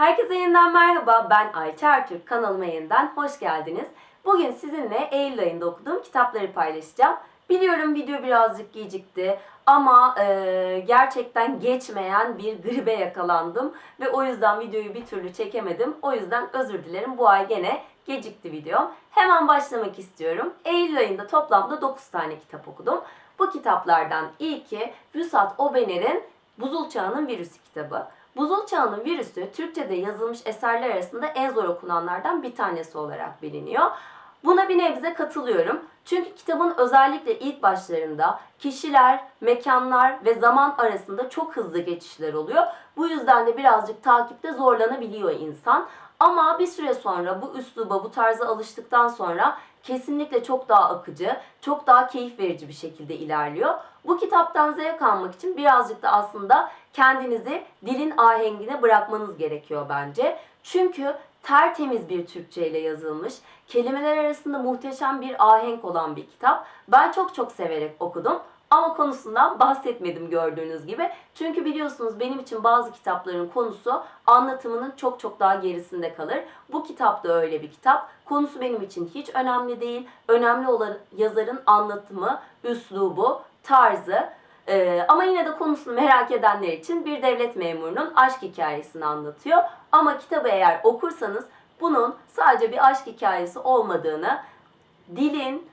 Herkese yeniden merhaba. Ben Ayça Ertürk. Kanalıma yeniden hoş geldiniz. Bugün sizinle Eylül ayında okuduğum kitapları paylaşacağım. Biliyorum video birazcık gecikti ama e, gerçekten geçmeyen bir gribe yakalandım ve o yüzden videoyu bir türlü çekemedim. O yüzden özür dilerim. Bu ay gene gecikti videom. Hemen başlamak istiyorum. Eylül ayında toplamda 9 tane kitap okudum. Bu kitaplardan ilki Vüsat Obener'in Buzul Çağının Virüsü kitabı. Buzul Çağının Virüsü Türkçe'de yazılmış eserler arasında en zor okunanlardan bir tanesi olarak biliniyor. Buna bir nebze katılıyorum. Çünkü kitabın özellikle ilk başlarında kişiler, mekanlar ve zaman arasında çok hızlı geçişler oluyor. Bu yüzden de birazcık takipte zorlanabiliyor insan. Ama bir süre sonra bu üsluba, bu tarza alıştıktan sonra kesinlikle çok daha akıcı, çok daha keyif verici bir şekilde ilerliyor. Bu kitaptan zevk almak için birazcık da aslında kendinizi dilin ahengine bırakmanız gerekiyor bence. Çünkü tertemiz bir Türkçe ile yazılmış, kelimeler arasında muhteşem bir ahenk olan bir kitap. Ben çok çok severek okudum. Ama konusundan bahsetmedim gördüğünüz gibi. Çünkü biliyorsunuz benim için bazı kitapların konusu anlatımının çok çok daha gerisinde kalır. Bu kitap da öyle bir kitap. Konusu benim için hiç önemli değil. Önemli olan yazarın anlatımı, üslubu, tarzı. Ee, ama yine de konusunu merak edenler için bir devlet memurunun aşk hikayesini anlatıyor. Ama kitabı eğer okursanız bunun sadece bir aşk hikayesi olmadığını, dilin,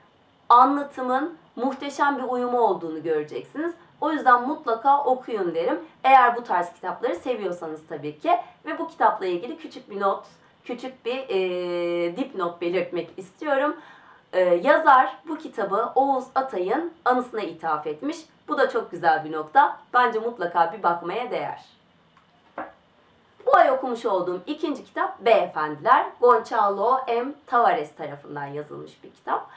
anlatımın muhteşem bir uyumu olduğunu göreceksiniz. O yüzden mutlaka okuyun derim. Eğer bu tarz kitapları seviyorsanız tabii ki. Ve bu kitapla ilgili küçük bir not, küçük bir e, dipnot belirtmek istiyorum. E, yazar bu kitabı Oğuz Atay'ın anısına ithaf etmiş. Bu da çok güzel bir nokta. Bence mutlaka bir bakmaya değer. Bu ay okumuş olduğum ikinci kitap Beyefendiler. Gonçalo M. Tavares tarafından yazılmış bir kitap.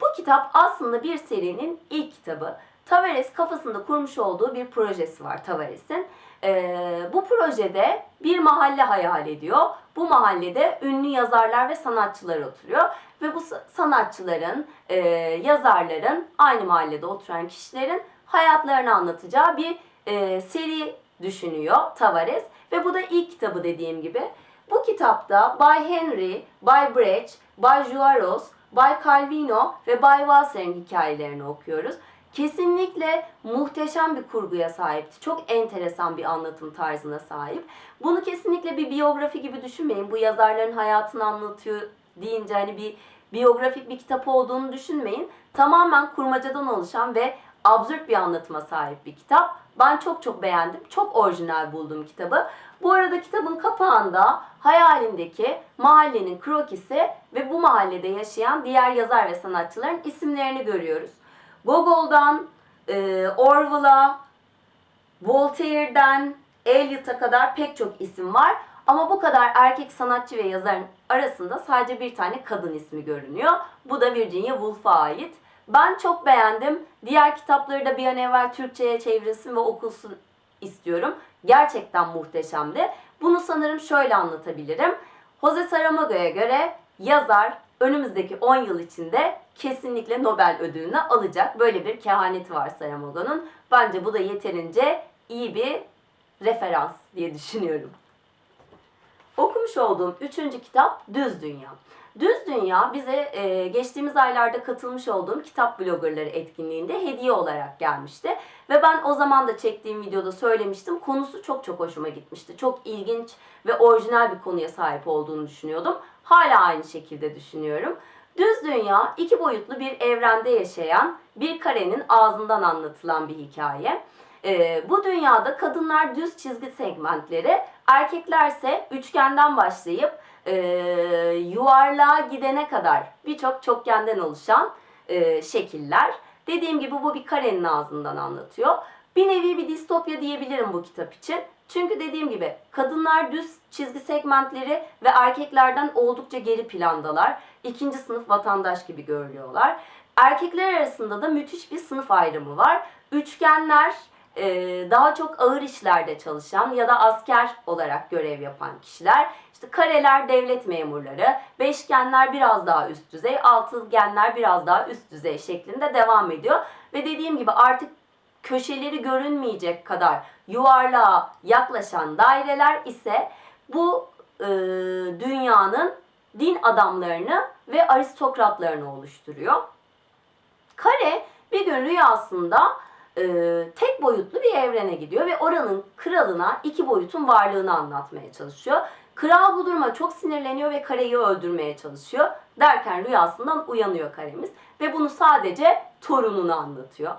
Bu kitap aslında bir serinin ilk kitabı. Tavares kafasında kurmuş olduğu bir projesi var Tavares'in. Ee, bu projede bir mahalle hayal ediyor. Bu mahallede ünlü yazarlar ve sanatçılar oturuyor. Ve bu sanatçıların, e, yazarların, aynı mahallede oturan kişilerin hayatlarını anlatacağı bir e, seri düşünüyor Tavares. Ve bu da ilk kitabı dediğim gibi. Bu kitapta Bay Henry, Bay Brecht, Bay Juarez, Bay Calvino ve Bay Wasser'in hikayelerini okuyoruz. Kesinlikle muhteşem bir kurguya sahipti. Çok enteresan bir anlatım tarzına sahip. Bunu kesinlikle bir biyografi gibi düşünmeyin. Bu yazarların hayatını anlatıyor deyince hani bir biyografik bir kitap olduğunu düşünmeyin. Tamamen kurmacadan oluşan ve absürt bir anlatıma sahip bir kitap. Ben çok çok beğendim. Çok orijinal buldum kitabı. Bu arada kitabın kapağında hayalindeki mahallenin krokisi ve bu mahallede yaşayan diğer yazar ve sanatçıların isimlerini görüyoruz. Gogol'dan e, Orwell'a, Voltaire'den Eliot'a kadar pek çok isim var. Ama bu kadar erkek sanatçı ve yazarın arasında sadece bir tane kadın ismi görünüyor. Bu da Virginia Woolf'a ait. Ben çok beğendim. Diğer kitapları da bir an evvel Türkçe'ye çevrilsin ve okulsun istiyorum. Gerçekten muhteşemdi. Bunu sanırım şöyle anlatabilirim. Jose Saramaga'ya göre yazar önümüzdeki 10 yıl içinde kesinlikle Nobel ödülünü alacak. Böyle bir kehaneti var Saramaga'nın. Bence bu da yeterince iyi bir referans diye düşünüyorum. Okumuş olduğum üçüncü kitap Düz Dünya. Düz Dünya bize e, geçtiğimiz aylarda katılmış olduğum kitap bloggerları etkinliğinde hediye olarak gelmişti. Ve ben o zaman da çektiğim videoda söylemiştim. Konusu çok çok hoşuma gitmişti. Çok ilginç ve orijinal bir konuya sahip olduğunu düşünüyordum. Hala aynı şekilde düşünüyorum. Düz Dünya iki boyutlu bir evrende yaşayan bir karenin ağzından anlatılan bir hikaye. Ee, bu dünyada kadınlar düz çizgi segmentleri, erkeklerse üçgenden başlayıp e, yuvarlığa gidene kadar birçok çokgenden oluşan e, şekiller. Dediğim gibi bu bir karenin ağzından anlatıyor. Bir nevi bir distopya diyebilirim bu kitap için. Çünkü dediğim gibi kadınlar düz çizgi segmentleri ve erkeklerden oldukça geri plandalar. İkinci sınıf vatandaş gibi görülüyorlar. Erkekler arasında da müthiş bir sınıf ayrımı var. Üçgenler e, daha çok ağır işlerde çalışan ya da asker olarak görev yapan kişiler. İşte kareler devlet memurları, beşgenler biraz daha üst düzey, altıgenler biraz daha üst düzey şeklinde devam ediyor. Ve dediğim gibi artık köşeleri görünmeyecek kadar yuvarlığa yaklaşan daireler ise bu e, dünyanın din adamlarını ve aristokratlarını oluşturuyor. Kare bir gün rüyasında e, tek boyutlu bir evrene gidiyor ve oranın kralına iki boyutun varlığını anlatmaya çalışıyor. Kral bu duruma çok sinirleniyor ve kareyi öldürmeye çalışıyor. Derken rüyasından uyanıyor karemiz ve bunu sadece torununa anlatıyor.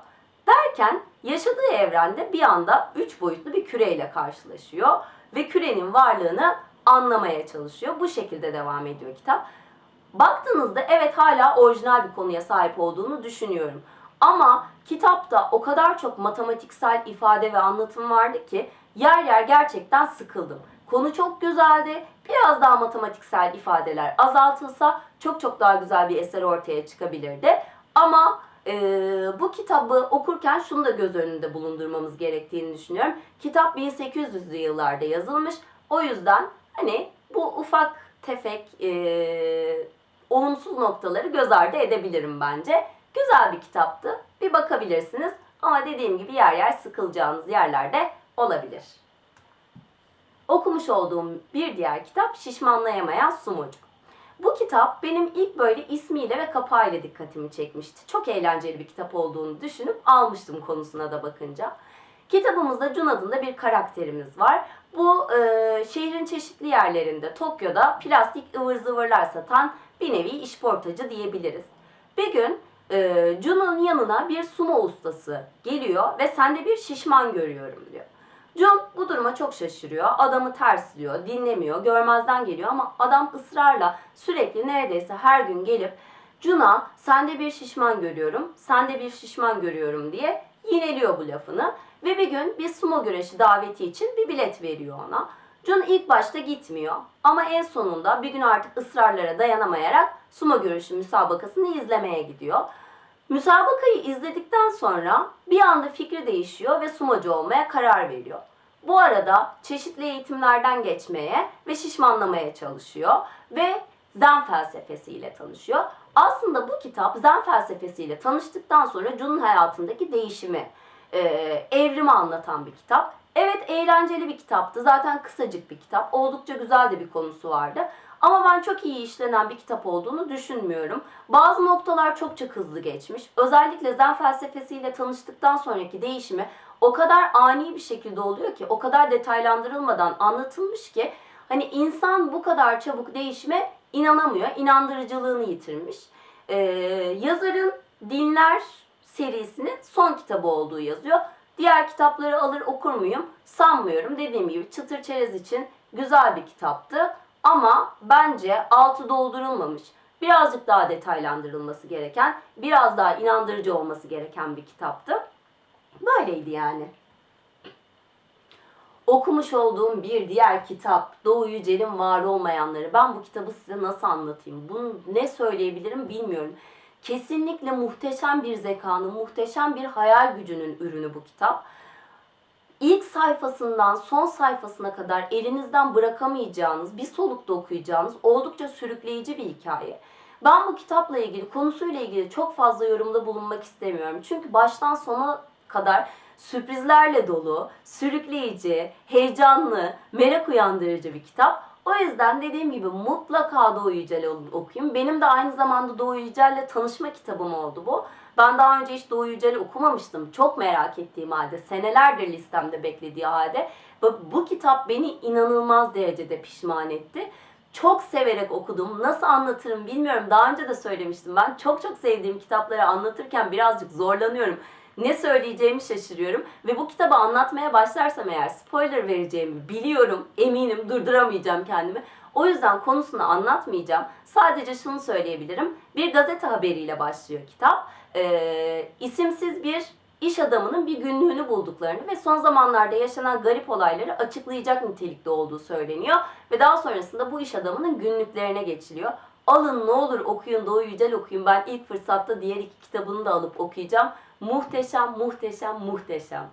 Derken yaşadığı evrende bir anda üç boyutlu bir küreyle karşılaşıyor ve kürenin varlığını anlamaya çalışıyor. Bu şekilde devam ediyor kitap. Baktığınızda evet hala orijinal bir konuya sahip olduğunu düşünüyorum. Ama kitapta o kadar çok matematiksel ifade ve anlatım vardı ki yer yer gerçekten sıkıldım. Konu çok güzeldi. Biraz daha matematiksel ifadeler azaltılsa çok çok daha güzel bir eser ortaya çıkabilirdi. Ama e, bu kitabı okurken şunu da göz önünde bulundurmamız gerektiğini düşünüyorum. Kitap 1800'lü yıllarda yazılmış. O yüzden hani bu ufak tefek e, olumsuz noktaları göz ardı edebilirim bence. Güzel bir kitaptı. Bir bakabilirsiniz. Ama dediğim gibi yer yer sıkılacağınız yerlerde olabilir. Okumuş olduğum bir diğer kitap Şişmanlayamayan Sumucuk. Bu kitap benim ilk böyle ismiyle ve kapağıyla dikkatimi çekmişti. Çok eğlenceli bir kitap olduğunu düşünüp almıştım konusuna da bakınca. Kitabımızda Jun adında bir karakterimiz var. Bu e, şehrin çeşitli yerlerinde Tokyo'da plastik ıvır zıvırlar satan bir nevi işportacı diyebiliriz. Bir gün e, Jun'un yanına bir sumo ustası geliyor ve sende bir şişman görüyorum diyor. Jun bu duruma çok şaşırıyor. Adamı tersliyor, dinlemiyor, görmezden geliyor ama adam ısrarla sürekli neredeyse her gün gelip Jun'a sende bir şişman görüyorum, sende bir şişman görüyorum diye yineliyor bu lafını. Ve bir gün bir sumo güreşi daveti için bir bilet veriyor ona. Jun ilk başta gitmiyor ama en sonunda bir gün artık ısrarlara dayanamayarak sumo güreşi müsabakasını izlemeye gidiyor. Müsabakayı izledikten sonra bir anda fikri değişiyor ve sumocu olmaya karar veriyor. Bu arada çeşitli eğitimlerden geçmeye ve şişmanlamaya çalışıyor ve Zen felsefesiyle tanışıyor. Aslında bu kitap Zen felsefesiyle tanıştıktan sonra Jun'un hayatındaki değişimi, e, evrimi anlatan bir kitap. Evet eğlenceli bir kitaptı. Zaten kısacık bir kitap. Oldukça güzel de bir konusu vardı. Ama ben çok iyi işlenen bir kitap olduğunu düşünmüyorum. Bazı noktalar çok çok hızlı geçmiş. Özellikle Zen felsefesiyle tanıştıktan sonraki değişimi o kadar ani bir şekilde oluyor ki, o kadar detaylandırılmadan anlatılmış ki hani insan bu kadar çabuk değişime inanamıyor, inandırıcılığını yitirmiş. Ee, yazarın Dinler serisinin son kitabı olduğu yazıyor. Diğer kitapları alır okur muyum? Sanmıyorum. Dediğim gibi Çıtır Çerez için güzel bir kitaptı. Ama bence altı doldurulmamış, birazcık daha detaylandırılması gereken, biraz daha inandırıcı olması gereken bir kitaptı. Böyleydi yani. Okumuş olduğum bir diğer kitap Doğu Yücel'in Var Olmayanları. Ben bu kitabı size nasıl anlatayım? Bunu ne söyleyebilirim bilmiyorum. Kesinlikle muhteşem bir zekanın, muhteşem bir hayal gücünün ürünü bu kitap. İlk sayfasından son sayfasına kadar elinizden bırakamayacağınız, bir solukta okuyacağınız oldukça sürükleyici bir hikaye. Ben bu kitapla ilgili, konusuyla ilgili çok fazla yorumda bulunmak istemiyorum. Çünkü baştan sona kadar sürprizlerle dolu, sürükleyici, heyecanlı, merak uyandırıcı bir kitap. O yüzden dediğim gibi mutlaka Doğu Yücel'i okuyun. Benim de aynı zamanda Doğu Yücel'le tanışma kitabım oldu bu. Ben daha önce hiç Doğu Yücel'i okumamıştım. Çok merak ettiğim halde, senelerdir listemde beklediği halde. Bu, bu kitap beni inanılmaz derecede pişman etti. Çok severek okudum. Nasıl anlatırım bilmiyorum. Daha önce de söylemiştim. Ben çok çok sevdiğim kitapları anlatırken birazcık zorlanıyorum ne söyleyeceğimi şaşırıyorum. Ve bu kitabı anlatmaya başlarsam eğer spoiler vereceğimi biliyorum. Eminim durduramayacağım kendimi. O yüzden konusunu anlatmayacağım. Sadece şunu söyleyebilirim. Bir gazete haberiyle başlıyor kitap. Ee, isimsiz bir iş adamının bir günlüğünü bulduklarını ve son zamanlarda yaşanan garip olayları açıklayacak nitelikte olduğu söyleniyor. Ve daha sonrasında bu iş adamının günlüklerine geçiliyor. Alın ne olur okuyun Doğu Yücel okuyun. Ben ilk fırsatta diğer iki kitabını da alıp okuyacağım. Muhteşem, muhteşem, muhteşem.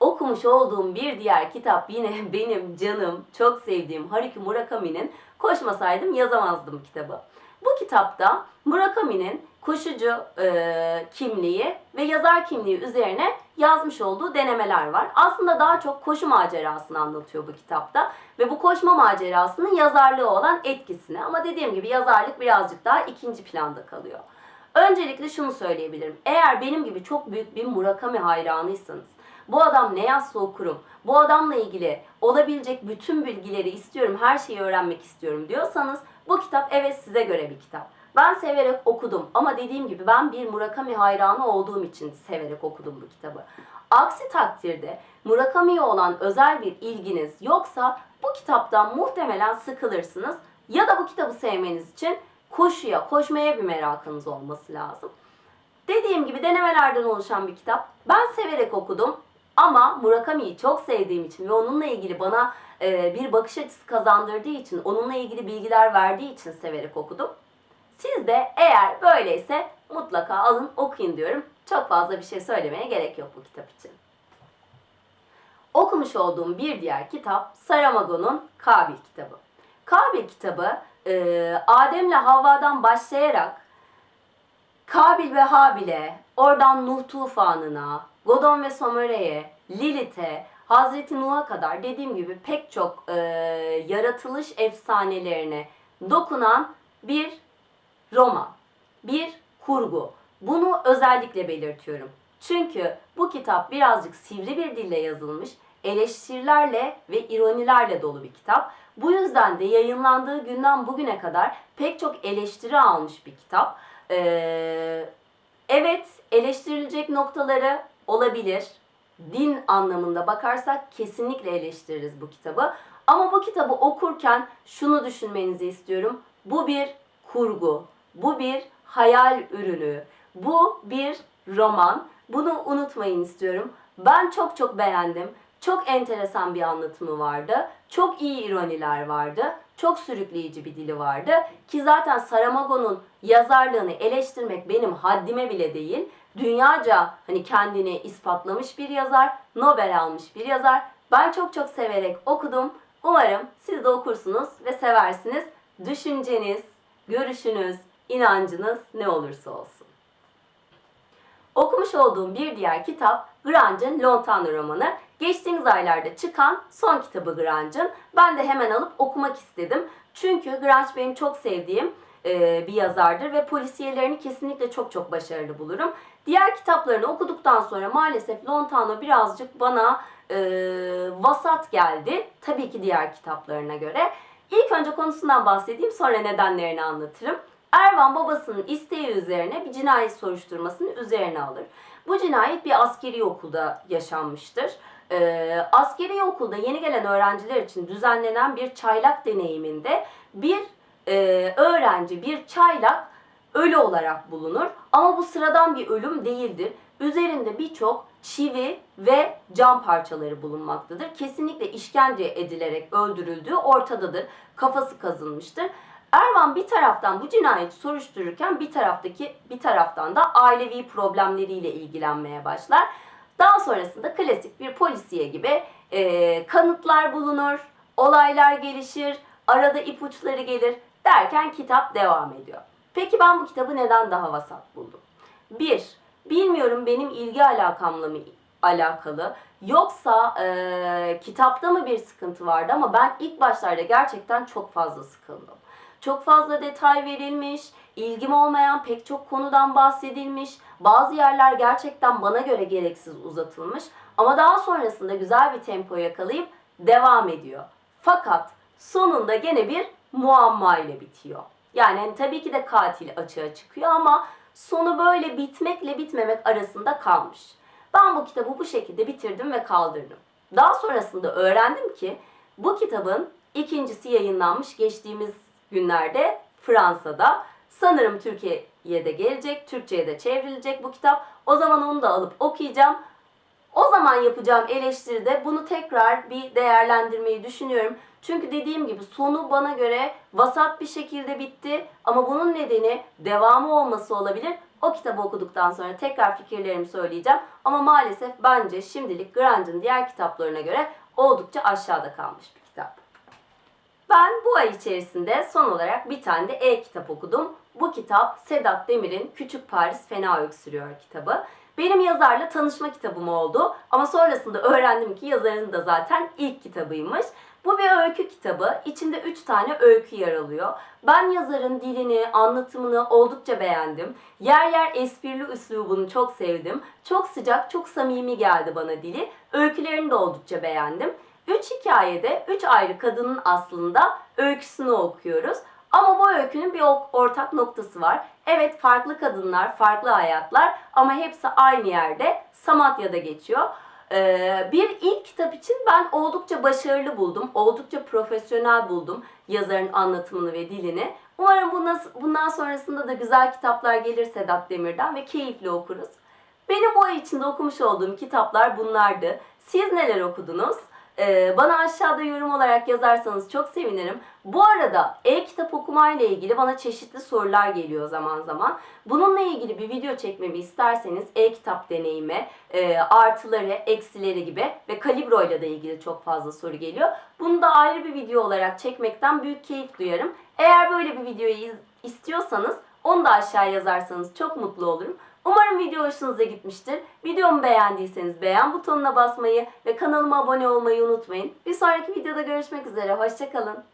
Okumuş olduğum bir diğer kitap yine benim canım, çok sevdiğim Haruki Murakami'nin Koşmasaydım yazamazdım kitabı. Bu kitapta Murakami'nin koşucu e, kimliği ve yazar kimliği üzerine yazmış olduğu denemeler var. Aslında daha çok koşu macerasını anlatıyor bu kitapta ve bu koşma macerasının yazarlığı olan etkisini. Ama dediğim gibi yazarlık birazcık daha ikinci planda kalıyor. Öncelikle şunu söyleyebilirim. Eğer benim gibi çok büyük bir Murakami hayranıysanız, bu adam ne yazsa okurum, bu adamla ilgili olabilecek bütün bilgileri istiyorum, her şeyi öğrenmek istiyorum diyorsanız bu kitap evet size göre bir kitap. Ben severek okudum ama dediğim gibi ben bir Murakami hayranı olduğum için severek okudum bu kitabı. Aksi takdirde Murakami'ye olan özel bir ilginiz yoksa bu kitaptan muhtemelen sıkılırsınız ya da bu kitabı sevmeniz için koşuya, koşmaya bir merakınız olması lazım. Dediğim gibi denemelerden oluşan bir kitap. Ben severek okudum ama Murakami'yi çok sevdiğim için ve onunla ilgili bana e, bir bakış açısı kazandırdığı için, onunla ilgili bilgiler verdiği için severek okudum. Siz de eğer böyleyse mutlaka alın okuyun diyorum. Çok fazla bir şey söylemeye gerek yok bu kitap için. Okumuş olduğum bir diğer kitap Saramago'nun Kabil kitabı. Kabil kitabı e, Adem'le Havva'dan başlayarak Kabil ve Habil'e, oradan Nuh tufanına, Godon ve Somere'ye, Lilith'e, Hazreti Nuh'a kadar dediğim gibi pek çok e, yaratılış efsanelerine dokunan bir roman, bir kurgu. Bunu özellikle belirtiyorum. Çünkü bu kitap birazcık sivri bir dille yazılmış, eleştirilerle ve ironilerle dolu bir kitap. Bu yüzden de yayınlandığı günden bugüne kadar pek çok eleştiri almış bir kitap. Ee, evet eleştirilecek noktaları olabilir. Din anlamında bakarsak kesinlikle eleştiririz bu kitabı. Ama bu kitabı okurken şunu düşünmenizi istiyorum. Bu bir kurgu, bu bir hayal ürünü, bu bir roman. Bunu unutmayın istiyorum. Ben çok çok beğendim. Çok enteresan bir anlatımı vardı. Çok iyi ironiler vardı. Çok sürükleyici bir dili vardı. Ki zaten Saramago'nun yazarlığını eleştirmek benim haddime bile değil. Dünyaca hani kendini ispatlamış bir yazar, Nobel almış bir yazar. Ben çok çok severek okudum. Umarım siz de okursunuz ve seversiniz. Düşünceniz, görüşünüz, inancınız ne olursa olsun. Okumuş olduğum bir diğer kitap Grange'ın Lontano romanı. Geçtiğimiz aylarda çıkan son kitabı Grange'ın. Ben de hemen alıp okumak istedim. Çünkü Grange benim çok sevdiğim e, bir yazardır ve polisiyelerini kesinlikle çok çok başarılı bulurum. Diğer kitaplarını okuduktan sonra maalesef Lontano birazcık bana e, vasat geldi. Tabii ki diğer kitaplarına göre. İlk önce konusundan bahsedeyim sonra nedenlerini anlatırım. Ervan babasının isteği üzerine bir cinayet soruşturmasını üzerine alır. Bu cinayet bir askeri okulda yaşanmıştır. Ee, askeri okulda yeni gelen öğrenciler için düzenlenen bir çaylak deneyiminde bir e, öğrenci, bir çaylak ölü olarak bulunur. Ama bu sıradan bir ölüm değildir. Üzerinde birçok çivi ve cam parçaları bulunmaktadır. Kesinlikle işkence edilerek öldürüldüğü ortadadır. Kafası kazınmıştır. Ervan bir taraftan bu cinayeti soruştururken bir taraftaki bir taraftan da ailevi problemleriyle ilgilenmeye başlar. Daha sonrasında klasik bir polisiye gibi e, kanıtlar bulunur, olaylar gelişir, arada ipuçları gelir derken kitap devam ediyor. Peki ben bu kitabı neden daha vasat buldum? Bir, bilmiyorum benim ilgi alakamla mı alakalı yoksa e, kitapta mı bir sıkıntı vardı ama ben ilk başlarda gerçekten çok fazla sıkıldım. Çok fazla detay verilmiş, ilgim olmayan pek çok konudan bahsedilmiş. Bazı yerler gerçekten bana göre gereksiz uzatılmış. Ama daha sonrasında güzel bir tempo yakalayıp devam ediyor. Fakat sonunda gene bir muamma ile bitiyor. Yani hani tabii ki de katil açığa çıkıyor ama sonu böyle bitmekle bitmemek arasında kalmış. Ben bu kitabı bu şekilde bitirdim ve kaldırdım. Daha sonrasında öğrendim ki bu kitabın ikincisi yayınlanmış geçtiğimiz günlerde Fransa'da. Sanırım Türkiye'ye de gelecek, Türkçe'ye de çevrilecek bu kitap. O zaman onu da alıp okuyacağım. O zaman yapacağım eleştiride bunu tekrar bir değerlendirmeyi düşünüyorum. Çünkü dediğim gibi sonu bana göre vasat bir şekilde bitti. Ama bunun nedeni devamı olması olabilir. O kitabı okuduktan sonra tekrar fikirlerimi söyleyeceğim. Ama maalesef bence şimdilik Grange'ın diğer kitaplarına göre oldukça aşağıda kalmış. Ben bu ay içerisinde son olarak bir tane de e-kitap okudum. Bu kitap Sedat Demir'in Küçük Paris Fena Öksürüyor kitabı. Benim yazarla tanışma kitabım oldu ama sonrasında öğrendim ki yazarın da zaten ilk kitabıymış. Bu bir öykü kitabı. İçinde 3 tane öykü yer alıyor. Ben yazarın dilini, anlatımını oldukça beğendim. Yer yer esprili üslubunu çok sevdim. Çok sıcak, çok samimi geldi bana dili. Öykülerini de oldukça beğendim. Üç hikayede üç ayrı kadının aslında öyküsünü okuyoruz. Ama bu öykünün bir ortak noktası var. Evet farklı kadınlar, farklı hayatlar ama hepsi aynı yerde Samatya'da geçiyor. Ee, bir ilk kitap için ben oldukça başarılı buldum. Oldukça profesyonel buldum yazarın anlatımını ve dilini. Umarım bundan, sonrasında da güzel kitaplar gelir Sedat Demir'den ve keyifli okuruz. Benim bu ay içinde okumuş olduğum kitaplar bunlardı. Siz neler okudunuz? Ee, bana aşağıda yorum olarak yazarsanız çok sevinirim. Bu arada e-kitap okumayla ilgili bana çeşitli sorular geliyor zaman zaman. Bununla ilgili bir video çekmemi isterseniz e-kitap deneyimi, e, artıları, eksileri gibi ve kalibro ile de ilgili çok fazla soru geliyor. Bunu da ayrı bir video olarak çekmekten büyük keyif duyarım. Eğer böyle bir videoyu istiyorsanız onu da aşağı yazarsanız çok mutlu olurum. Umarım video hoşunuza gitmiştir. Videomu beğendiyseniz beğen butonuna basmayı ve kanalıma abone olmayı unutmayın. Bir sonraki videoda görüşmek üzere. Hoşçakalın.